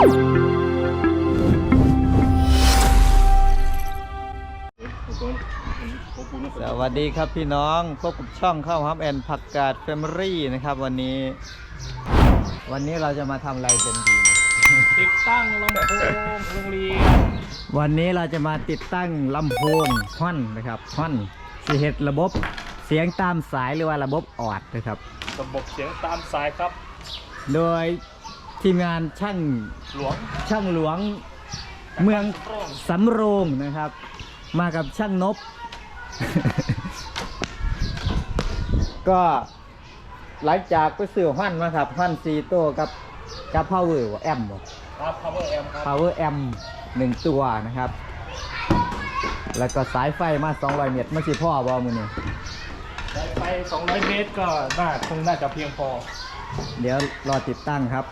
สวัสดีครับพี่น้องพบกับช่องข้าวฮับแอนผักกาดแฟมิลี่นะครับ วันนี้ วันนี้เราจะมาทำอะไรเป็นดีนะติดตั้งลำโพงโรงเรียนวันนี้เราจะมาติดตั้งลำโพงฮ่อนนะครับฮ่อนสีเห็ดระบบเสียงตามสายหรือว่าระบบออดนะครับ ระบบเสียงตามสายครับ โดย ทีมงานช่างหลวงช่างหลวงเมืองสำโรงนะครับ มากับช่างนบ ก็หลังจากไปซื้อฮั่นมาครับฮั่นซีโต้กับกับพาวเวอร์แอมครับ power amp ครับพาวเวอร์แอมหนึ่งตัวนะครับ แล้วก็สายไฟมา 200 เมตรมันสิพ่อบอมือนี่สายไฟ 200 เมตรก็น่าคงน่าจะเพียงพอ เดี๋ยวรอติดตั้งครับ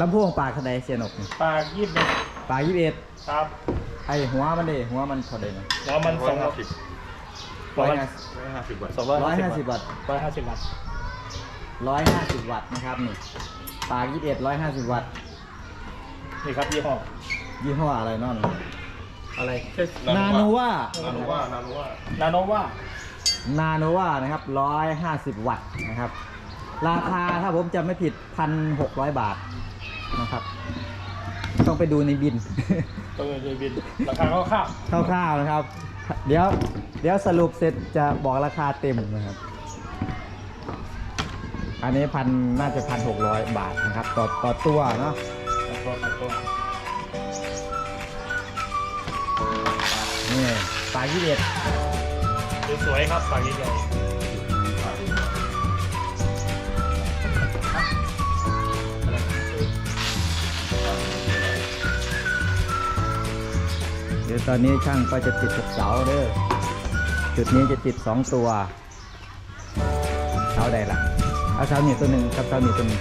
ลำโพงปากเท่าใดเสียนกนี่ปากยี่สิบเมตรปากยี่สิบเอ็ดครับไอหัวมันเด้หัวมันเท่าใดนะหัวมันสองร้อยร้อยห้าสิบวันสองร้อยร้อยห้าห้าสิสิบบวัตต์ร้อยห้าสิบวัตต์ร้อยห้าสิบวัตต์นะครับนี่ปากยี่สิบเอ็ดร้อยห้าสิบวัตต์นี่ครับยี่ห้อยี่ห้ออะไรนั่นอะไรนาโนวานาโนว่านาโนว่านาโนว่านาโนวานะครับร้อยห้าสิบวัตต์นะครับ ราคาถ้าผมจำไม่ผิดพันหกร้อยบาท นะครับ ต้องไปดูในบินตัวเดบินราคาคร่าวคร่าวๆนะครับ เดี๋ยวเดี๋ยวสรุปเสร็จจะบอกราคาเต็มนะครับ อันนี้พันน่าจะพันหกร้อยบาทนะครับ ต่อต่อตัวเนาะๆตัวตัวนี่ปลายี่เอ็ดสวยๆครับปากใหญ่ ดี๋ยวตอนนี้ช่างก็จะติดกับเสาเด้อจุดนี้จะติดสองตัวเสาใดล่ะเอาเสาหนีตัวหนึ่งกับเสาหนีตัวหนึ่ง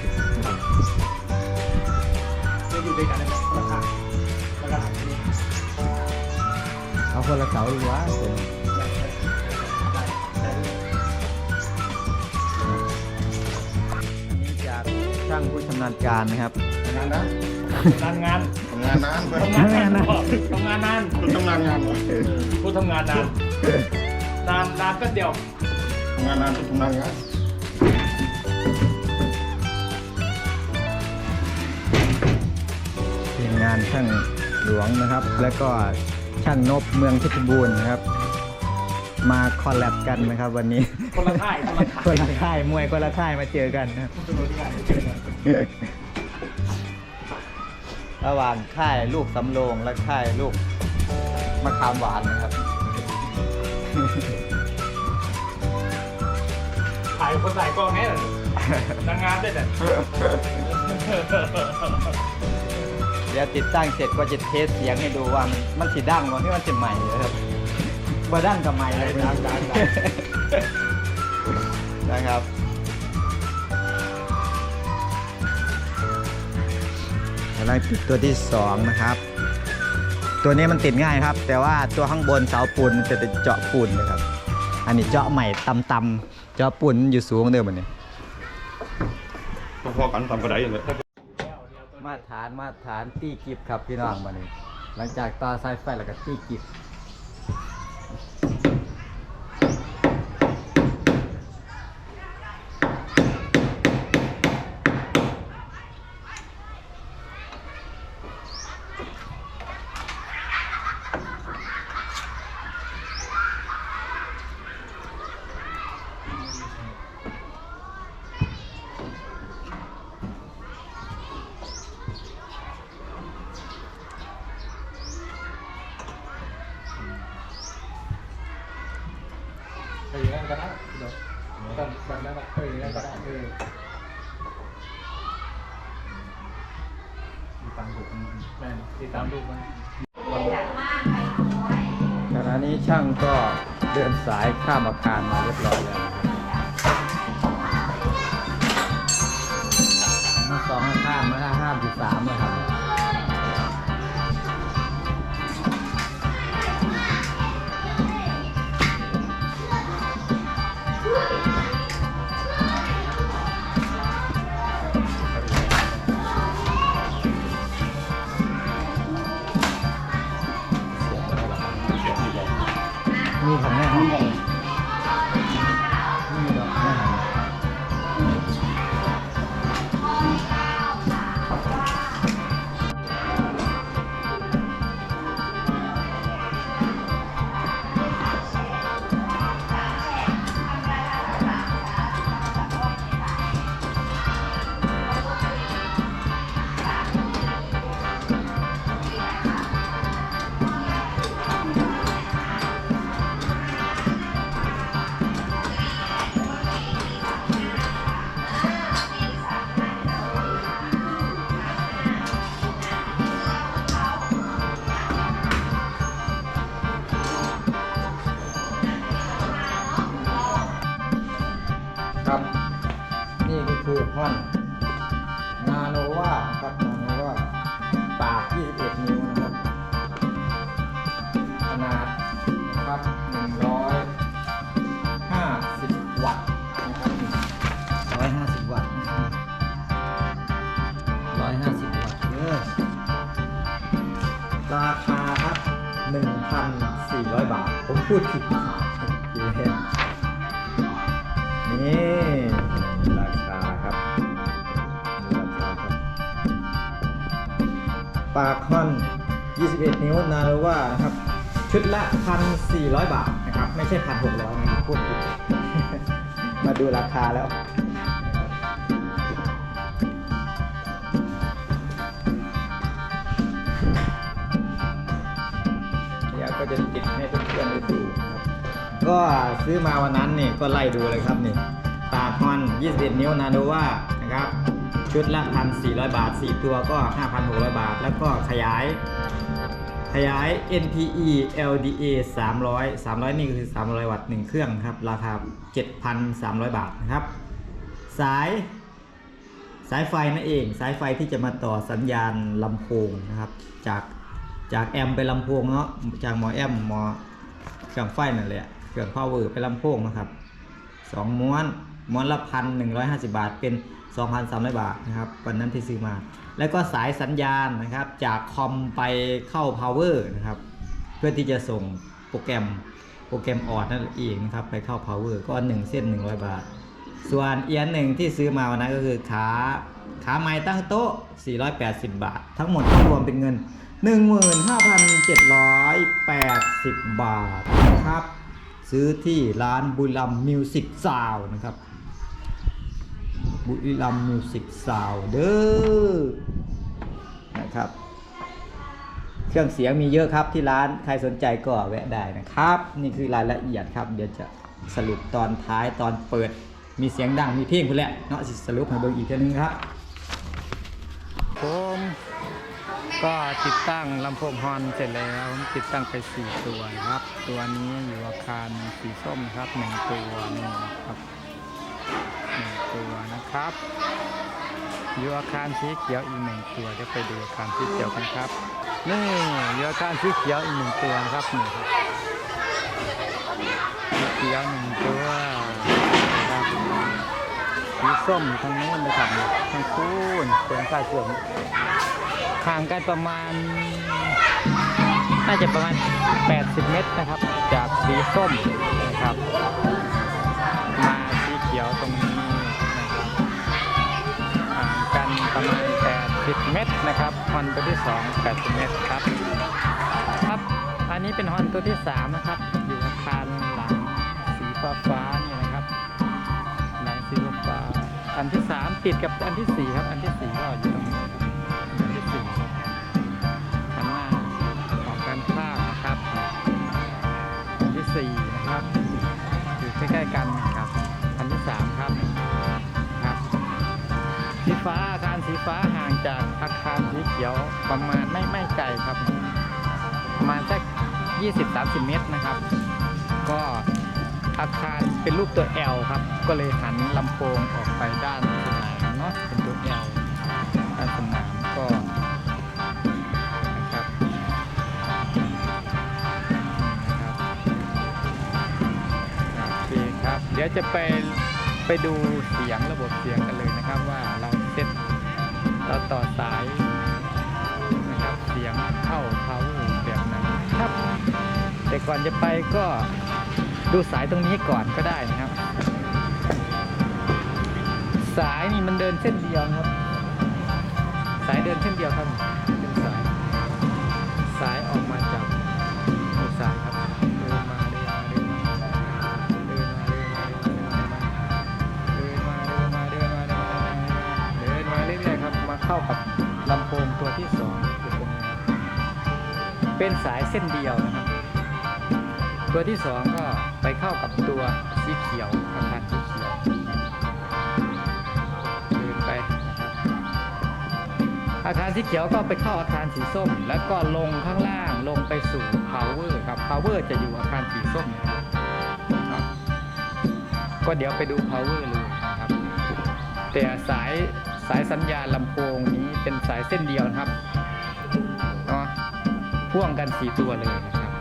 จะอยู่ด้วยกันได้ไหมราคาราคาเอาคนละเสาดีกว่าช่างผู้ชำนาญการนะครับงานนะงานงาน งานนานเพื่อนทำงานนานทำงานนานคุณทำงานงานเหรอผู้ทำงานนาน นานนานก็เดียวทำงานนานคุณทำงานงานทีมงานช่างหลวงนะครับ แล้วก็ช่างนบเมืองเพชรบูรณ์นะครับ มาคอลแลบกันนะครับวันนี้ คนละค่าย คนละค่ายคนละค่ายมวยคนละค่ายมาเจอกันนะค รับคนละค่ายเจอกันระหว่างค่ายลูกสำโรงและค่ายลูกมะขามหวานนะครับ ถ่ายคนถ่ายกล้องแน่เลยนางงามด้วยเนี่ยเดี๋ยวติดตั้งเสร็จก็จะเทสเสียงให้ดูว่ามันมันสีดังกว่าที่มันจะใหม่นะครับบ่ดังกับใหม่เลยนะครับดังดังนะครับ กำลังติดตัวที่สองนะครับ ตัวนี้มันติดง่ายครับ แต่ว่าตัวข้างบนเสาปูนมันจะเป็นเจาะปูนนะครับ อันนี้เจาะใหม่ตำๆเจาะปูนอยู่สูงเดิมอันนี้พอๆกันทำกระไดเลยมาตรฐานมาตรฐานตีกิบครับพี่น้องมานี้ หลังจากต่อสายไฟแล้วก็ตีกิบเออนั่นก็ได้เดี๋ยวแบบแบบนั้นก็เออนั่นก็ได้เออติดตามดูแม่น ตามดูมันขณะนี้ช่างก็เดินสายข้ามอาคารมาเรียบร้อยแล้วมาสองอาคามมาห้าห้ามที่สามนะครับ คือฮอน นาโนวาครับนาโนวาปาก 21 นิ้วนะครับ ขนาดนะครับ 150 วัตต์นะครับ150 วัตต์นะครับ150 วัตต์เด้อราคาครับ 1,400 บาท ผมพูดผิด ปากฮอน 21 นิ้วนาโรว่านะครับ ชุดละ 1,400 บาทนะครับ ไม่ใช่ 1,600 นะครับพูดผิด มาดูราคาแล้วเดี๋ยวก็จะติดให้เพื่อนๆได้ดูครับ ก็ซื้อมาวันนั้นนี่ก็ไล่ดูเลยครับนี่ปากฮอน 21 นิ้วนาโนวานะครับ ชุดละ 1,400 บาท 4 ตัวก็ 5,600 บาท แล้วก็ขยาย ขยาย NPE LDA 300 300 นี่ก็คือ 300 วัตต์ 1 เครื่องครับ ราคา 7,300 บาทนะครับ สายสายไฟนั่นเอง สายไฟที่จะมาต่อสัญญาณลำโพงนะครับ จากจากแอมไปลำโพงเนาะ จากหมอแอมหมอเครื่องไฟนั่นแหละเครื่องพาวเวอร์ไปลำโพงนะครับสองม้วนม้วนละพันหนึ่งร้อยห้าสิบาทเป็น สองพันสามร้อยบาทนะครับวันนั้นที่ซื้อมา แล้วก็สายสัญญาณนะครับจากคอมไปเข้า power นะครับเพื่อที่จะส่งโปรแกรมโปรแกรมออดนั่นเองนะครับไปเข้า power ก็หนึ่งเส้น 100 บาท ส่วนเอียนหนึ่งที่ซื้อมาวันนั้นก็คือขาขาไม้ตั้งโต๊ะ 480 บาท ทั้งหมดรวมเป็นเงิน 15,780 บาทนะครับซื้อที่ร้านบุรีรัมมิวสิกซาวนะครับ บุรีรัมมิวสิกซาวเด้อนะครับ เครื่องเสียงมีเยอะครับที่ร้านใครสนใจก็แวะได้นะครับ นี่คือรายละเอียดครับ เดี๋ยวจะสรุปตอนท้ายตอนเปิด มีเสียงดังมีเพลงพุ่นแหละเนาะสิสรุปให้เบิ่งอีกทีนึงครับผมก็ติดตั้งลำโพงฮอนเสร็จแล้วติดตั้งไปสี่ตัวนะครับ ตัวนี้อยู่อาคารสีส้มครับหนึ่งตัวนี่นะครับ หนึ่งตัวนะครับอยู่อาคารสีเขียวอีกหนึ่งตัวจะไปดูอาคารสีเขียวกันครับนี่อยู่อาคารสีเขียวอีกหนึ่งตัวครับนี่ครับสีเขียวหนึ่งตัวนะครับสีส้มอยู่ทางโน้นนะครับทางคูนเป็นสายส่วนห่างกันประมาณ น่าจะประมาณ 80 เมตรนะครับ จากสีส้มนะครับ มาสีเขียวตรงนี้ ประมาณ 80 เมตรนะครับฮอนตัวที่ 2 80 เมตรครับ ครับ อันนี้เป็นฮอนตัวที่ 3 นะครับ อยู่อาคารหลังสีฟ้าฟ้าๆนี่นะครับ หลังสีฟ้าฟ้าอันที่ 3 ติดกับอันที่ 4 ครับ อันที่ 4 ก็อยู่ตรงนี้อันที่4อันหน้าออกกันข้างนะครับ อันที่ 4 นะครับ อยู่ใกล้ๆกัน ฟ้าห่างจากอาคารสีเขียวประมาณไม่ไม่ไกลครับ ประมาณสัก 20-30 เมตรนะครับ ก็อาคารเป็นรูปตัว L ครับ ก็เลยหันลำโพงออกไปด้านสนามเนาะเป็นตัว L ด้านสนามก็นะครับนะครับโอเคครับ เดี๋ยวจะไปไปดูเสียงระบบเสียงกันเลยนะครับว่าเรา เราต่อสายนะครับเสียงเข้าเขาแบบไหนครับ แต่ก่อนจะไปก็ดูสายตรงนี้ก่อนก็ได้นะครับ สายนี่มันเดินเส้นเดียวครับ สายเดินเส้นเดียวครับเป็นสายสายออก เข้ากับลำโพงตัวที่สองอยู่ตรงนี้เป็นสายเส้นเดียวนะครับ ตัวที่สองก็ไปเข้ากับตัวสีเขียวอาคารสีเขียวเดินไปนะครับอาคารสีเขียวก็ไปเข้าอาคารสีส้ม แล้วก็ลงข้างล่างลงไปสู่ power ครับ power จะอยู่อาคารสีส้มนะครับครับก็เดี๋ยวไปดู power เลยนะครับแต่สาย สายสัญญาณลำโพงนี้เป็นสายเส้นเดียวนะครับเนาะพ่วงกันสี่ตัวเลยนะครับ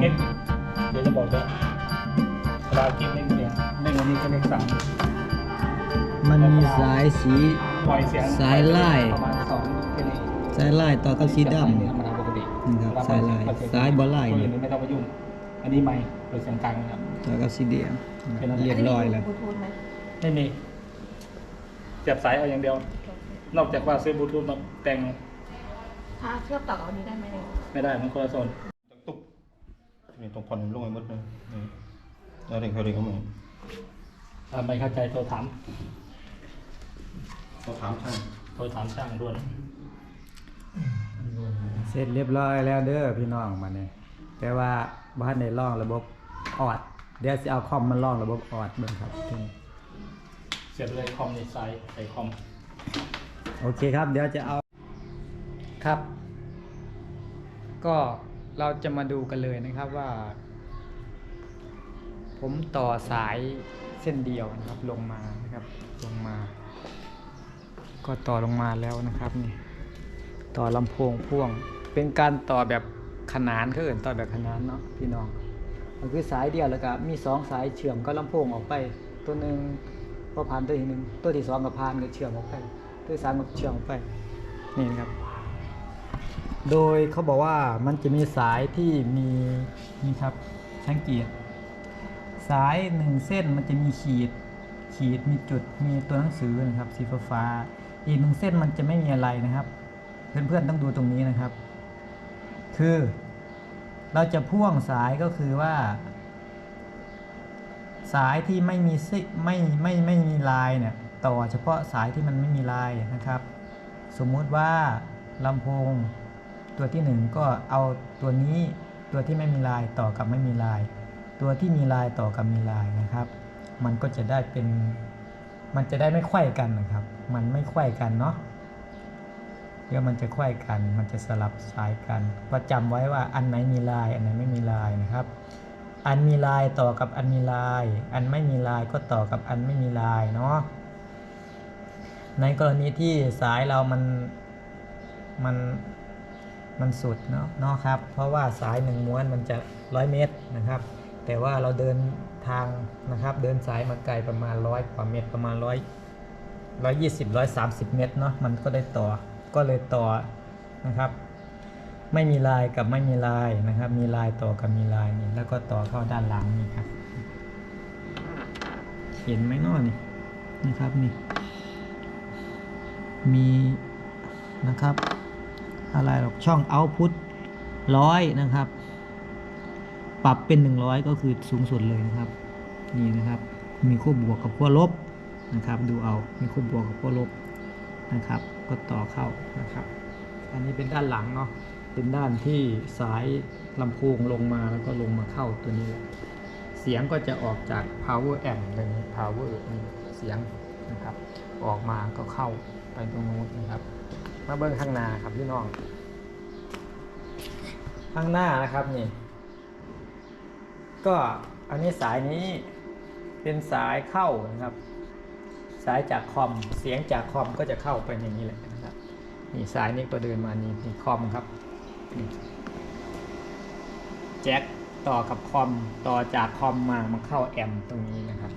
เอ็กเดี๋ยวจะบอกด้วยดาวกินเล่นเสียงเล่นวันนี้ก็เลขสามมันมีสายสีปล่อยเสียงสายไล่ประมาณสองแค่นี้สายลายต่อกับสีดธรรมดาปกตินะครับสายลายสายบ่ลายเนี่ยตัวอื่นไม่ต้องไปยุ่งอันนี้ไม่เปิดเสียงกลางนะครับต่อกับสีแดงเป็นอะไรเรียบร้อยแล้วบลูทูธไหมไม่มี เสียบสายเอาอย่างเดียว นอกจากว่าซื้อบลูทูธมาแต่งถ้าเชื่อมต่อกับอันนี้ได้ไหมเนี่ยไม่ได้มันคนละโซนตุ๊บนี่ตรงควันลงไปหมดเลยนี่แล้วเด็กเขาเด็กเขาเหมือนถ้าไม่เข้าใจโทรถามเขาถามช่างโทรถามช่างด่วนเสร็จเรียบร้อยแล้วเด้อพี่น้องมาเนี่ยแต่ว่าบ้านในร่องระบบออด เดี๋ยวจะเอาคอมมาล่องระบบออดเบิ่งครับถึงเสียบเลยคอมในสายใส่คอม โอเคครับ เดี๋ยวจะเอาครับ ก็เราจะมาดูกันเลยนะครับว่า ผมต่อสายเส้นเดียวนะครับลงมานะครับลงมา ก็ต่อลงมาแล้วนะครับนี่ต่อลำโพงพ่วง เป็นการต่อแบบขนานเขาเอื่นต่อแบบขนานเนาะพี่น้องก็คือสายเดียวแล้วก็มีสองสายเชื่อมก็ลำโพงออกไปตัวหนึ่ง พอผ่านตัวที่หนึ่งตัวที่สองกับผ่านก็เชื่อมออกไป ตัวที่สามก็เชื่อมออกไปนี่นะครับ โดยเขาบอกว่ามันจะมีสายที่มีนี่ครับสังเกตสายหนึ่งเส้นมันจะมีขีด ขีดมีจุดมีตัวหนังสือนะครับสีฟ้าอีกหนึ่งเส้นมันจะไม่มีอะไรนะครับ เพื่อนๆต้องดูตรงนี้นะครับ คือ เราจะพ่วงสายก็คือว่า สายที่ไม่มีซิไม่ไม่ไม่มีลายเนี่ยต่อเฉพาะสายที่มันไม่มีลายนะครับ สมมุติว่าลำโพงตัวที่หนึ่งก็เอาตัวนี้ตัวที่ไม่มีลายต่อกับไม่มีลาย ตัวที่มีลายต่อกับมีลายนะครับ มันก็จะได้เป็นมันจะได้ไม่ไขว้กันนะครับ มันไม่ไขว้กันเนาะเดี๋ยวมันจะไขว้กัน มันจะสลับสายกันก็จำไว้ว่าอันไหนมีลาย อันไหนไม่มีลายนะครับ อันมีลายต่อกับอันมีลาย อันไม่มีลายก็ต่อกับอันไม่มีลายเนาะในกรณีที่สายเรามันมันมันสุดเนาะเนาะครับ เพราะว่าสายหนึ่งม้วนมันจะร้อยเมตรนะครับ แต่ว่าเราเดินทางนะครับ เดินสายมาไกลประมาณร้อยกว่าเมตรประมาณร้อยร้อยยี่สิบร้อยสามสิบเมตรเนาะมันก็ได้ต่อก็เลยต่อนะครับ ไม่มีลายกับไม่มีลายนะครับ มีลายต่อกับมีลายนี่แล้วก็ต่อเข้าด้านหลังนี่ครับ เห็นไหมนาะนี่นะครับนี่ มีนะครับ อะไรหรอกช่อง output ร้อยนะครับ ปรับเป็น 100 ก็คือสูงสุดเลยนะครับ นี่นะครับ มีขั้วบวกกับขั้วลบนะครับ ดูเอา มีขั้วบวกกับขั้วลบนะครับ ก็ต่อเข้านะครับ อันนี้เป็นด้านหลังเนาะ เป็นด้านที่สายลำโพงลงมาแล้วก็ลงมาเข้าตัวนี้ เสียงก็จะออกจาก power amp ตัวนี้ power นี่เสียงนะครับ ออกมาก็เข้าไปตรงนู้นนะครับ มาเบิ้งข้างหน้าครับพี่น้อง ข้างหน้านะครับนี่ ก็อันนี้สายนี้เป็นสายเข้านะครับ สายจากคอม เสียงจากคอมก็จะเข้าไปอย่างนี้แหละนะครับนี่สายนี้ก็เดินมานี่นี่คอมครับ แจ็คต่อกับคอมต่อจากคอมมามาเข้าแอมตรงนี้นะครับ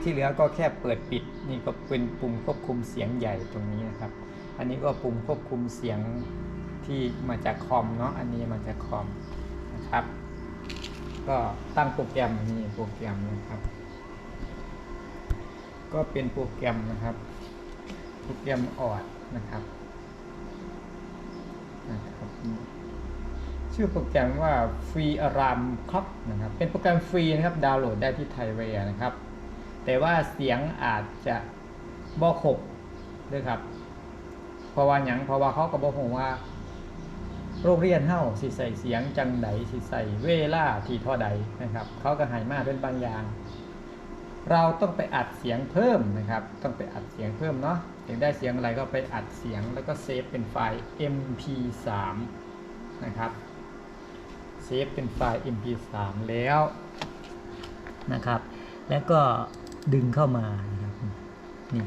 ที่เหลือก็แค่เปิดปิดนี่ก็เป็นปุ่มควบคุมเสียงใหญ่ตรงนี้นะครับ อันนี้ก็ปุ่มควบคุมเสียงที่มาจากคอมเนาะอันนี้มาจากคอมนะครับ ก็ตั้งโปรแกรมนี่โปรแกรมนะครับ ก็เป็นโปรแกรมนะครับ โปรแกรมออดนะครับ นะครับชื่อโปรแกรมว่า Free Alarm Clock นะครับเป็นโปรแกรมฟรีนะครับดาวน์โหลดได้ที่ไทยเวียนะครับ แต่ว่าเสียงอาจจะบ่ครบด้วยครับ เพราะว่าหยังเพราะว่าเขาก็บอกผมว่าโรงเรียนเฮาสิใส่เสียงจังใดสิใส่เวล่าที่ท่าใดนะครับ เขาก็หายมาเป็นบางอย่าง เราต้องไปอัดเสียงเพิ่มนะครับ ต้องไปอัดเสียงเพิ่มเนาะ อยากได้เสียงอะไรก็ไปอัดเสียงแล้วก็เซฟเป็นไฟล์ mp3 นะครับเซฟเป็นไฟล์ mp3 แล้วนะครับ แล้วก็ดึงเข้ามานะครับนี่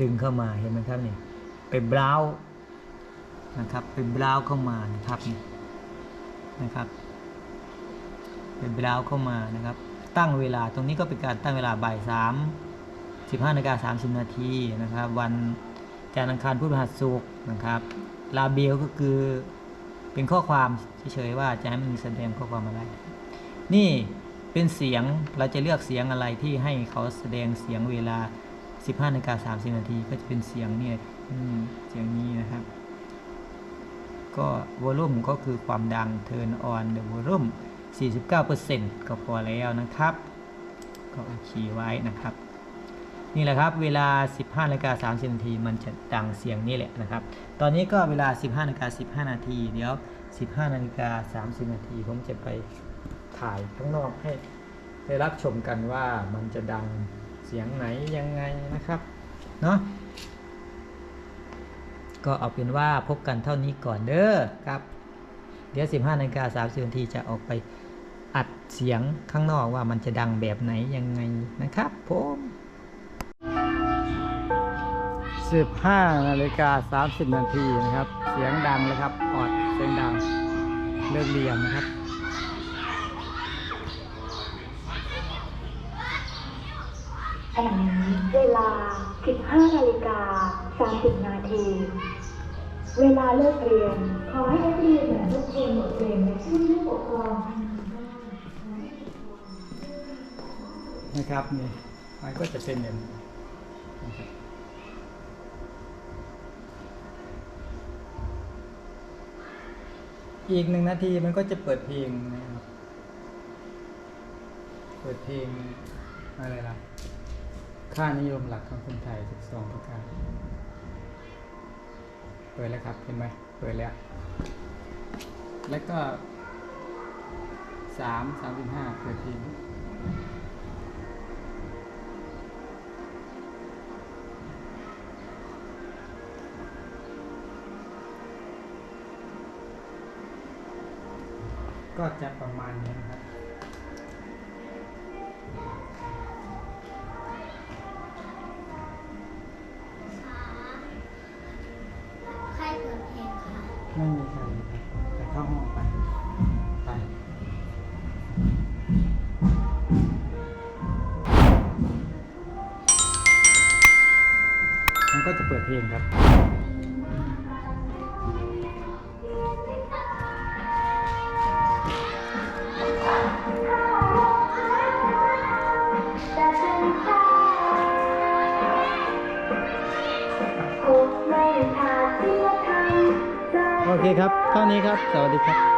ดึงเข้ามาเห็นไหมครับนี่ไปบราวนะครับไปบราวเข้ามานะครับนี่นะครับไปบราวเข้ามานะครับ ตั้งเวลาตรงนี้ก็เป็นการตั้งเวลาบ่ายสาม สิบห้านาฬิกาสามสิบนาทีนะครับ วันจันทร์อังคารพุธพฤหัสศุกร์นะครับลาเบลก็คือเป็นข้อความเฉยๆว่าจะให้มันแสดงข้อความอะไร นี่เป็นเสียงเราจะเลือกเสียงอะไรที่ให้เขาแสดงเสียงเวลา 15นาฬิกา30 นาทีก็จะเป็นเสียงเนี่ยเสียงนี้นะครับ ก็วอลลุ่มก็คือความดัง turn on the volume 49%ก็พอแล้วนะครับ ก็โอเคไว้นะครับ นี่แหละครับ เวลา 15นาฬิกา30นาทีมันจะดังเสียงนี่แหละนะครับ ตอนนี้ก็เวลา 15นาฬิกา15 นาที เดี๋ยว 15นาฬิกา30 นาทีผมจะไปถ่ายข้างนอกให้ได้รับชมกันว่ามันจะดังเสียงไหนยังไงนะครับ เนาะก็เอาเป็นว่าพบกันเท่านี้ก่อนเด้อครับ เดี๋ยว 15นาฬิกา30นาทีจะออกไปอัดเสียงข้างนอกว่ามันจะดังแบบไหนยังไงนะครับผม 15นาฬิกา30 นาทีนะครับ เสียงดังเลยครับออดเสียงดังเลิกเรียนนะครับขณะนี้เวลา 15นาฬิกา30 นาที เวลาเลิกเรียน ขอให้นักเรียนและทุกคนหมดเวรและผู้ที่ปกครองนะครับนี่มันก็จะเป็นอย่างนี้ อีกหนึ่งนาทีมันก็จะเปิดเพลงนะครับ เปิดเพลงอะไรล่ะ ค่านิยมหลักของคนไทย12ประการ เปิดแล้วครับ เห็นไหมเปิดแล้ว แล้วก็3 35เปิดเพลง ก็จะประมาณนี้นะครับใครเปิดเพลงคะไม่มีใครครับแต่เข้าห้องไปไปมันก็จะเปิดเพลงครับ ครับเท่านี้ครับ สวัสดีครับ